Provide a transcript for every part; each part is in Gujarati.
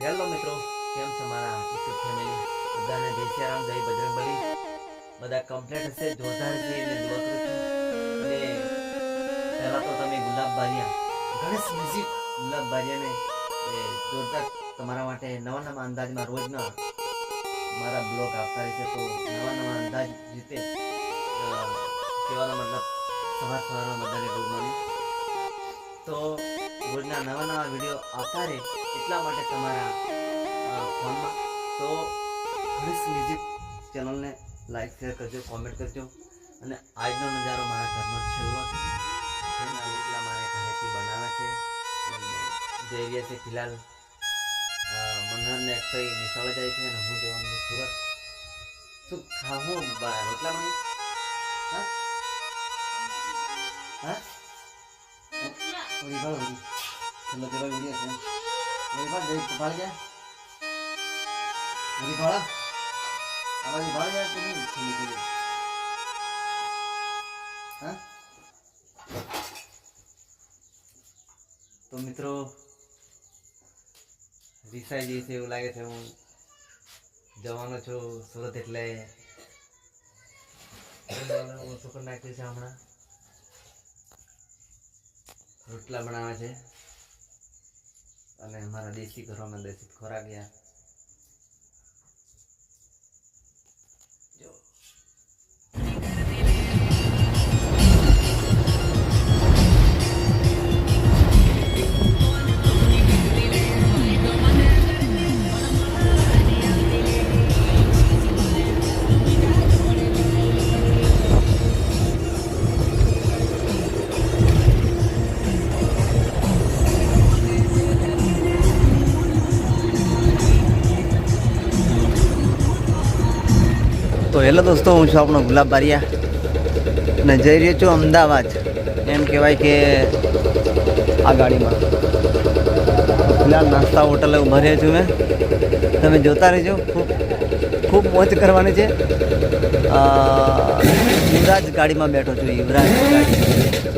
હેલો મિત્રો, કેમ છો મારા યુટ્યુબ ફેમિલી બધાને જય શ્રી રામ, જય બજરંગબલી. બધા કમ્પ્લીટ હશે, જોરદાર છે એને દુઆ કરું છું. અને પહેલાં તો તમે ગુલાબ બારિયા, ગણેશ મ્યુઝિક ગુલાબ બારિયાને જોરદાર તમારા માટે નવા નવા અંદાજમાં રોજના મારા બ્લોગ આપતા રહેશે. તો નવા નવા અંદાજ રીતે કહેવાનો મતલબ સવાર સવારમાં બધાને ગુડ મોર્નિંગ. તો રોજના નવા નવા વીડિયો આવતા રહે. એટલા માટે તમારા ફોનમાં. તો ગણેશ મ્યુઝિક ચેનલને લાઈક શેર કરજો કોમેન્ટ કરજો. અને આજનો નજારો મારા ઘરનો છેલ્લો છે. એના રોટલા મારે ઘરેથી બનાવે છે. જે જઈ રહ્યા છે ફિલહાલ મનહરને કઈ નિશાળે જાય છે અને હું જવાનું સુરત. શું ખાવું રોટલા મને? હા? હા? ભાળ ઓલી વીડિયો છે. હા? તો મિત્રો, રિસાઈ છે એવું લાગે છે હું જવાનો છું સુરત એટલે. ઓછું કરી નાખ્યું છે હમણાં. રોટલા બનાવે છે. અને અમારા દેશી ઘરોમાં દેશી ખોરાક યાર તો હેલો દોસ્તો, હું છું આપણો ગુલાબ બારિયા. અને જઈ રહ્યો છું અમદાવાદ. એમ કહેવાય કે આ ગાડીમાં. ફિલહાલ નાસ્તા હોટલે ઊભા રહ્યા છું મેં. તમે જોતા રહેજો. ખૂબ ખૂબ મોજ કરવાની છે. યુવરાજ ગાડીમાં બેઠો છું. યુવરાજ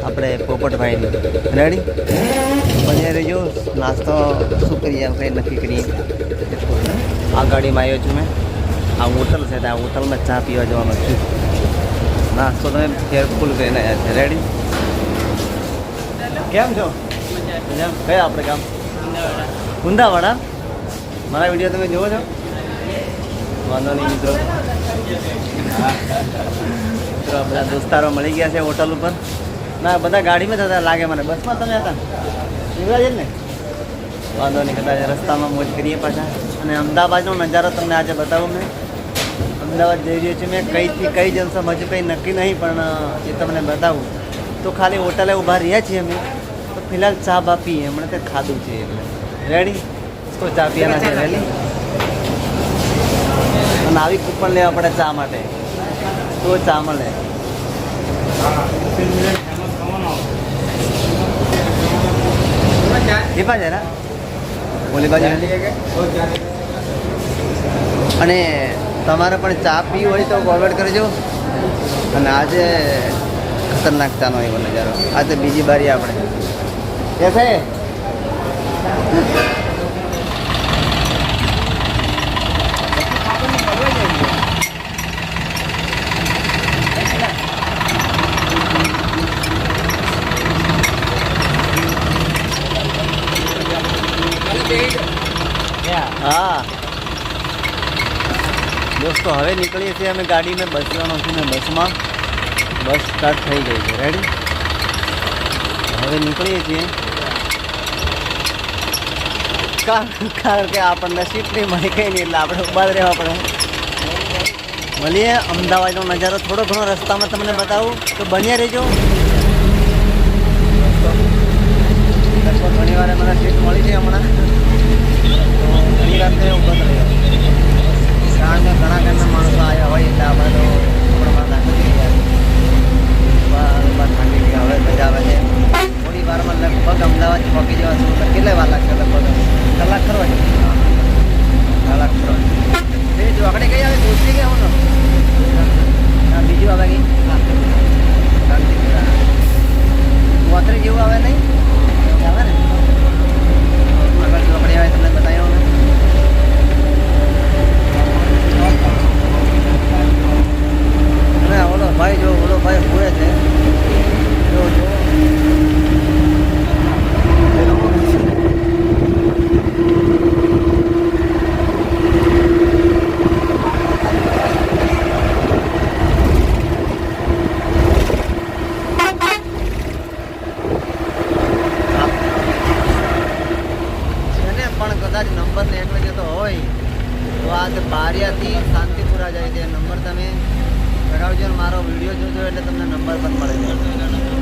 આપણે પોપટભાઈની. રેડી બન્યા રહેજો. નાસ્તો શું કરીએ? કંઈ નક્કી કરીએ. આ ગાડીમાં આવ્યો છું મેં. આ હોટલ છે આ હોટલમાં ચા પીવા જવાનો છું. નાસ્તો તમે કેરફુલ કરીને આવ્યા છે. રેડી કેમ છો? કયા આપણે કામ કુંદાવાડા મારા વીડિયો તમે જોવો છો? વાંધો નહીં મિત્રો. મિત્રો, બધા દોસ્તારો મળી ગયા છે હોટલ ઉપર. ના, બધા ગાડીમાં જતા લાગે મને. બસમાં તમે હતા? જ ને? વાંધો નહીં, કદાચ રસ્તામાં મોજ કરીએ પાછા. અને અમદાવાદનો નજારો તમને આજે બતાવું મેં. અમદાવાદ જઈ રહ્યો છું મેં. કઈથી કઈ જલસા હજુ કંઈ નક્કી નહીં, પણ એ તમને બતાવું. તો ખાલી હોટલે ઊભા રહ્યા છીએ અમે. તો ફિલહાલ ચા બા પીએ હમણાં તે ખાધું છે એટલે. રેડી તો ચા પીવાના છે રેડી અને આવી કૂપન લેવા પડે ચા માટે. તો ચા મળે. અને તમારે પણ ચા પી હોય તો ફોરવર્ડ કરજો. અને આજે ખતરનાક ચાનો એવો નજારો. આજે બીજી બારી આપણે. કેસે? હા દોસ્તો, હવે નીકળીએ છીએ અમે ગાડીને બસ જવાનો છું ને બસમાં. બસ સ્ટાર્ટ થઈ ગઈ છે. રેડી હવે નીકળીએ છીએ. કારણ કે આપણને સીટ નહીં મળી ગઈ નહીં એટલે આપણે ઊભા જ રહેવા પડે. મળીએ. અમદાવાદનો નજારો થોડો ઘણો રસ્તામાં તમને બતાવું. તો બન્યા રહેજો. ઘણી વાર મને સીટ મળી છે હમણાં. ઘણી વાર તો ઊભા રહ્યા. કારણ કે ઘણા ઘરના માણસો આવ્યા હોય એટલે આપણે તો આપણા દાખલ થઈ ગયા ઊભા થાકી ગયા હવે મજા આવે છે થોડી વારમાં લગભગ અમદાવાદ પહોંચી જવા છું તો કેટલી વાર લાગશે લગભગ કલાક ખરો છે કલાક ખરો એ જો આગળ કઈ આવે દોસ્તી ગયા હોનો હા બીજું આવે ગઈ હા શાંતિ પોતરી જેવું આવે નહીં આવે ને આગળ પણ કદાચ નંબર નેટવર્ક જતો હોય તો આ બારિયાથી શાંતિપુરા જાય છે. નંબર તમે લગાવજો મારો વીડિયો જોજો એટલે તમને નંબર પણ મળે છે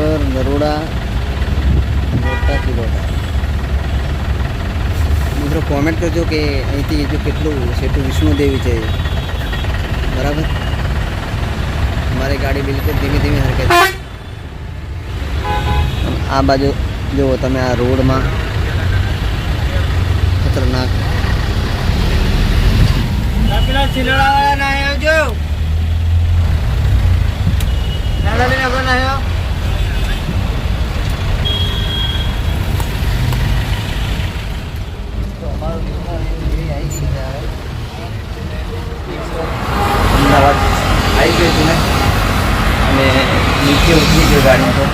ગાંધીનગર નરોડા મોટા કિલોડા. મિત્રો કોમેન્ટ કરજો કે અહીંથી જો કેટલું સેટું વિષ્ણુદેવી છે. બરાબર? મારી ગાડી બિલકુલ ધીમે ધીમે હરકે આ બાજુ જુઓ તમે આ રોડમાં ખતરનાક. પેલા ચીલડાવાળા ના આવજો નાડા આવ્યો અમદાવાદ આવી ગયું છું. અને નીચે ઉતરી ગયો ગાડી તો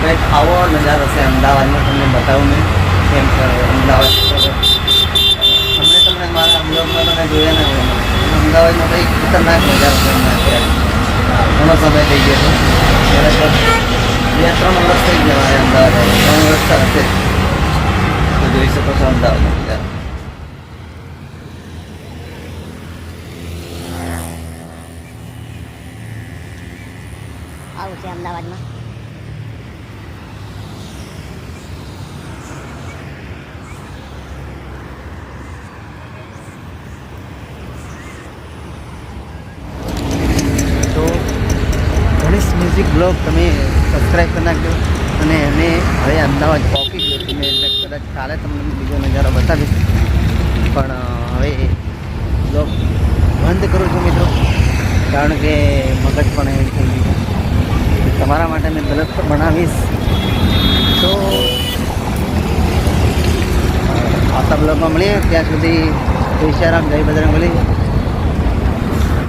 કંઈક આવો નજારો છે અમદાવાદમાં તમને બતાવું મેં કેમ છે. અમદાવાદ તમને તમને મારા અમદાવાદમાં તમે જોયા ને અમદાવાદમાં કંઈક ખતરનાક નજારો છે ઘણો સમય થઈ ગયો છે ત્યારે બે ત્રણ વર્ષ થઈ ગયા મારે અમદાવાદ ત્રણ વર્ષ હશે તો જોઈ શકો છો અમદાવાદનો નજારો આવું છે અમદાવાદમાં મ્યુઝિક બ્લોગ તમે સબસ્ક્રાઈબ કરી નાખજો અને અમે હવે અમદાવાદ પહોંચી ગયો છું મેં એટલે કદાચ કાલે તમને બીજો નજારો બતાવીશ. પણ હવે બ્લોગ બંધ કરું છું મિત્રો. કારણ કે મગજ પણ એ થઈ ગયું. તમારા માટે મેં પણ બનાવીશ. તો આવતા બ્લોગમાં મળીએ. ત્યાં સુધી જય શ્રી રામ, જય બજરંગ બલી